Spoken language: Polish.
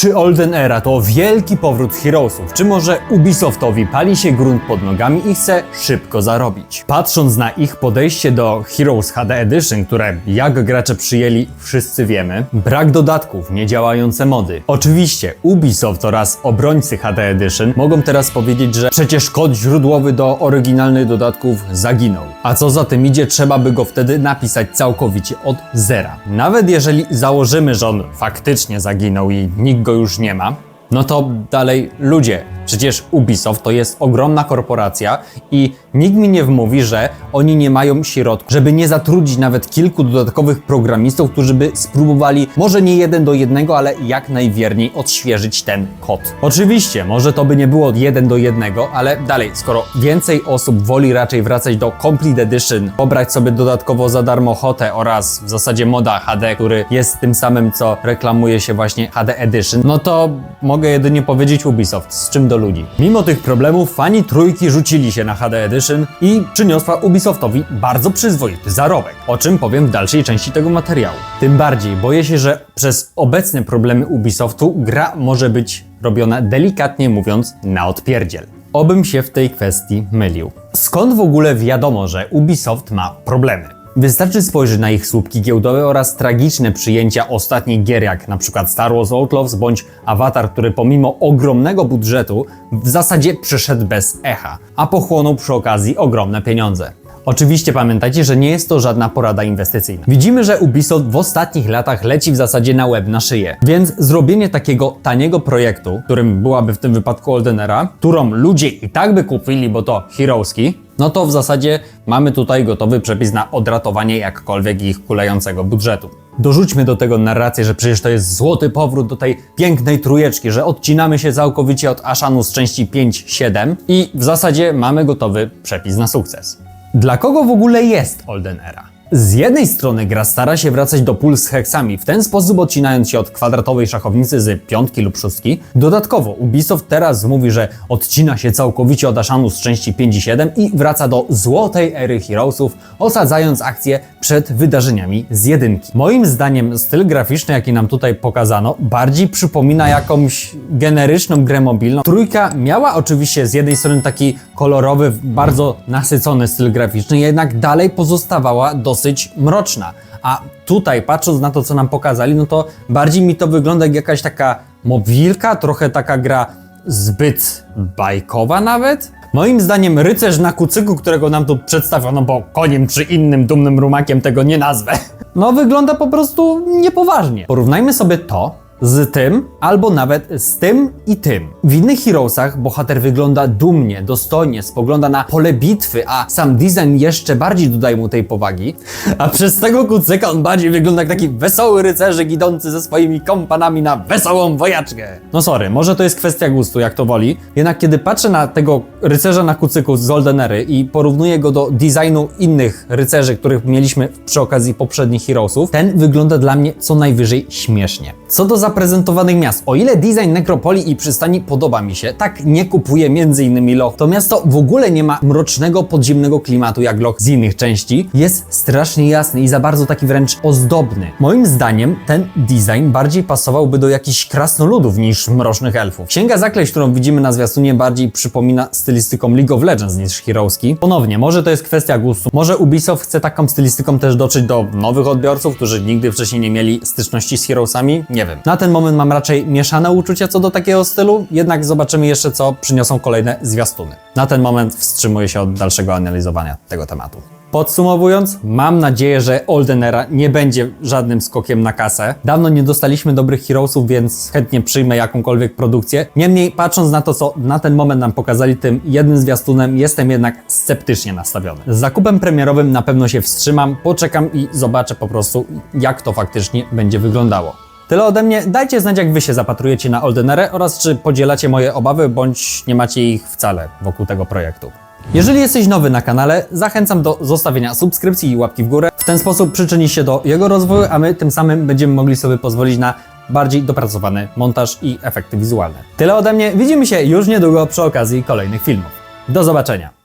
Czy Olden Era to wielki powrót Heroesów, czy może Ubisoftowi pali się grunt pod nogami i chce szybko zarobić? Patrząc na ich podejście do Heroes HD Edition, które jak gracze przyjęli wszyscy wiemy, brak dodatków, niedziałające mody. Oczywiście Ubisoft oraz obrońcy HD Edition mogą teraz powiedzieć, że przecież kod źródłowy do oryginalnych dodatków zaginął. A co za tym idzie, trzeba by go wtedy napisać całkowicie od zera. Nawet jeżeli założymy, że on faktycznie zaginął i nikt go już nie ma, no to dalej ludzie. Przecież Ubisoft to jest ogromna korporacja i nikt mi nie wmówi, że oni nie mają środków, żeby nie zatrudnić nawet kilku dodatkowych programistów, którzy by spróbowali może nie jeden do jednego, ale jak najwierniej odświeżyć ten kod. Oczywiście, może to by nie było jeden do jednego, ale dalej, skoro więcej osób woli raczej wracać do Complete Edition, pobrać sobie dodatkowo za darmo Hotę oraz w zasadzie moda HD, który jest tym samym, co reklamuje się właśnie HD Edition, no to mogę jedynie powiedzieć Ubisoft, z czym do ludzi. Mimo tych problemów fani trójki rzucili się na HD Edition i przyniosła Ubisoftowi bardzo przyzwoity zarobek, o czym powiem w dalszej części tego materiału. Tym bardziej boję się, że przez obecne problemy Ubisoftu gra może być robiona delikatnie mówiąc na odpierdziel. Obym się w tej kwestii mylił. Skąd w ogóle wiadomo, że Ubisoft ma problemy? Wystarczy spojrzeć na ich słupki giełdowe oraz tragiczne przyjęcia ostatnich gier, jak przykład Star Wars Outlaws bądź Avatar, który pomimo ogromnego budżetu w zasadzie przyszedł bez echa, a pochłonął przy okazji ogromne pieniądze. Oczywiście pamiętajcie, że nie jest to żadna porada inwestycyjna. Widzimy, że Ubisoft w ostatnich latach leci w zasadzie na łeb na szyję, więc zrobienie takiego taniego projektu, którym byłaby w tym wypadku Oldenera, którą ludzie i tak by kupili, bo to Heroeski, no to w zasadzie mamy tutaj gotowy przepis na odratowanie jakkolwiek ich kulejącego budżetu. Dorzućmy do tego narrację, że przecież to jest złoty powrót do tej pięknej trójeczki, że odcinamy się całkowicie od Ashanu z części 5-7 i w zasadzie mamy gotowy przepis na sukces. Dla kogo w ogóle jest Olden Era? Z jednej strony gra stara się wracać do pól z heksami, w ten sposób odcinając się od kwadratowej szachownicy z piątki lub szóstki. Dodatkowo Ubisoft teraz mówi, że odcina się całkowicie od Ashanu z części 5 i 7 i wraca do złotej ery Heroesów, osadzając akcję przed wydarzeniami z jedynki. Moim zdaniem styl graficzny, jaki nam tutaj pokazano, bardziej przypomina jakąś generyczną grę mobilną. Trójka miała oczywiście z jednej strony taki kolorowy, bardzo nasycony styl graficzny, jednak dalej pozostawała dosyć mroczna. A tutaj, patrząc na to, co nam pokazali, no to bardziej mi to wygląda jak jakaś taka mobilka, trochę taka gra zbyt bajkowa nawet. Moim zdaniem rycerz na kucyku, którego nam tu przedstawiono, bo koniem czy innym dumnym rumakiem tego nie nazwę, no wygląda po prostu niepoważnie. Porównajmy sobie to z tym, albo nawet z tym i tym. W innych Heroesach bohater wygląda dumnie, dostojnie, spogląda na pole bitwy, a sam design jeszcze bardziej dodaje mu tej powagi. A przez tego kucyka on bardziej wygląda jak taki wesoły rycerzyk idący ze swoimi kompanami na wesołą wojaczkę. No sorry, może to jest kwestia gustu, jak to woli, jednak kiedy patrzę na tego rycerza na kucyku z Oldenery i porównuję go do designu innych rycerzy, których mieliśmy przy okazji poprzednich Heroesów, ten wygląda dla mnie co najwyżej śmiesznie. Co do zaprezentowanych miast, o ile design nekropolii i przystani podoba mi się, tak nie kupuję m.in. Loch. To miasto w ogóle nie ma mrocznego podziemnego klimatu jak Loch z innych części. Jest strasznie jasny i za bardzo taki wręcz ozdobny. Moim zdaniem ten design bardziej pasowałby do jakichś krasnoludów niż mrocznych elfów. Księga Zakleść, którą widzimy na zwiastunie bardziej przypomina stylistyką League of Legends niż Heroeski. Ponownie, może to jest kwestia gustu. Może Ubisoft chce taką stylistyką też dotrzeć do nowych odbiorców, którzy nigdy wcześniej nie mieli styczności z Heroesami? Nie wiem. Na ten moment mam raczej mieszane uczucia co do takiego stylu, jednak zobaczymy jeszcze, co przyniosą kolejne zwiastuny. Na ten moment wstrzymuję się od dalszego analizowania tego tematu. Podsumowując, mam nadzieję, że Olden Era nie będzie żadnym skokiem na kasę. Dawno nie dostaliśmy dobrych Heroesów, więc chętnie przyjmę jakąkolwiek produkcję. Niemniej, patrząc na to, co na ten moment nam pokazali tym jednym zwiastunem, jestem jednak sceptycznie nastawiony. Z zakupem premierowym na pewno się wstrzymam, poczekam i zobaczę po prostu, jak to faktycznie będzie wyglądało. Tyle ode mnie. Dajcie znać, jak wy się zapatrujecie na Oldenerę oraz czy podzielacie moje obawy, bądź nie macie ich wcale wokół tego projektu. Jeżeli jesteś nowy na kanale, zachęcam do zostawienia subskrypcji i łapki w górę. W ten sposób przyczyni się do jego rozwoju, a my tym samym będziemy mogli sobie pozwolić na bardziej dopracowany montaż i efekty wizualne. Tyle ode mnie. Widzimy się już niedługo przy okazji kolejnych filmów. Do zobaczenia.